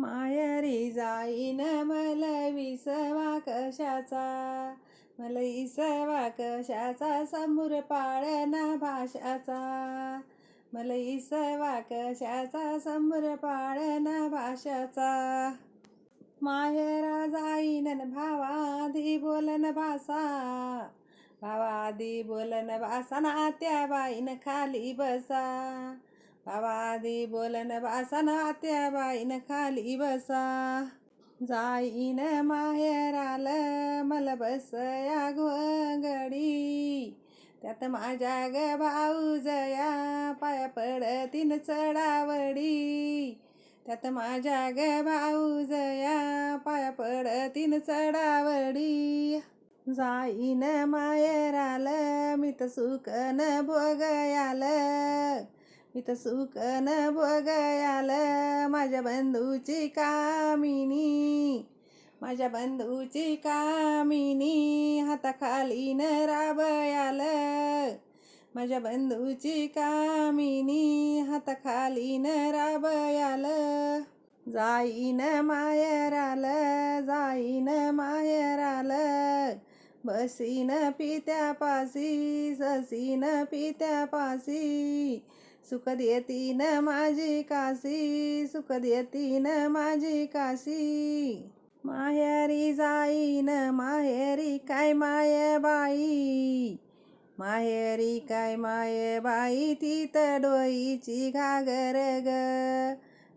मायरी जाईन मला विसवा कशाचा? मला इसवा कशाचा? समोर पाळना भाषाचा. मला इसवा कशाचा? समोर पाळना भाषाचा. माहेरा जाईन न भावादी बोलन भाषा. भावादी बोलन भाषा नात्या बाईन खाली बसा. भावादी बोलन भाषा नात्या बाईन खाली बसा. जाईन माहेराल मला बसया घोंगडी. त्यात माझ्या ग भाऊजया पाया पडतीन चढावडी. त्यात माझ्या ग भाऊजया पाया पडतीन चढावडी. जाईन मायराल मी तर सुकन भोगयाल. मी तर सुकन भोगयाल माझ्या बंधूची कामिनी. माझ्या बंधूची कामिनी हाताखाली न राबयाल. माझ्या बंधूची कामिनी हाताखाली न राबयाल. जाईन मायराल जाईन मायराल. बसीन पित्यापासी ससीन पित्यापासी सुख न माझी काशी सुख न माझी काशी. माहेरी जाईन माहेरी काय माय बाई? माहेरी काय माय बाई? तिथं डोईची घागर ग.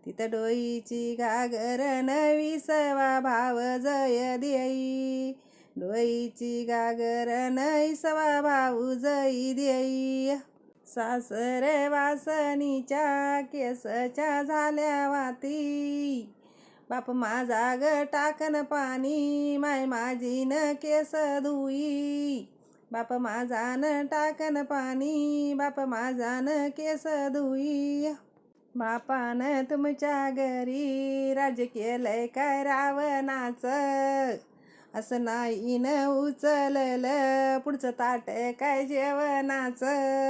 तिथं डोईची घागर नवी सवा भाव जय देई. डोईची घागर नई सवा भाऊ जई देई. सासर वासनीच्या केसच्या झाल्या वाती. बाप माझा ग टाकन पाणी माय माझी न केस धुई. बाप माझा न टाकन पाणी बाप माझा न केस धुई. बापानं तुमच्या घरी राज केलंय काय रावणाचं? असं नाही न उचललं पुढचं ताट काय जेवणाचं?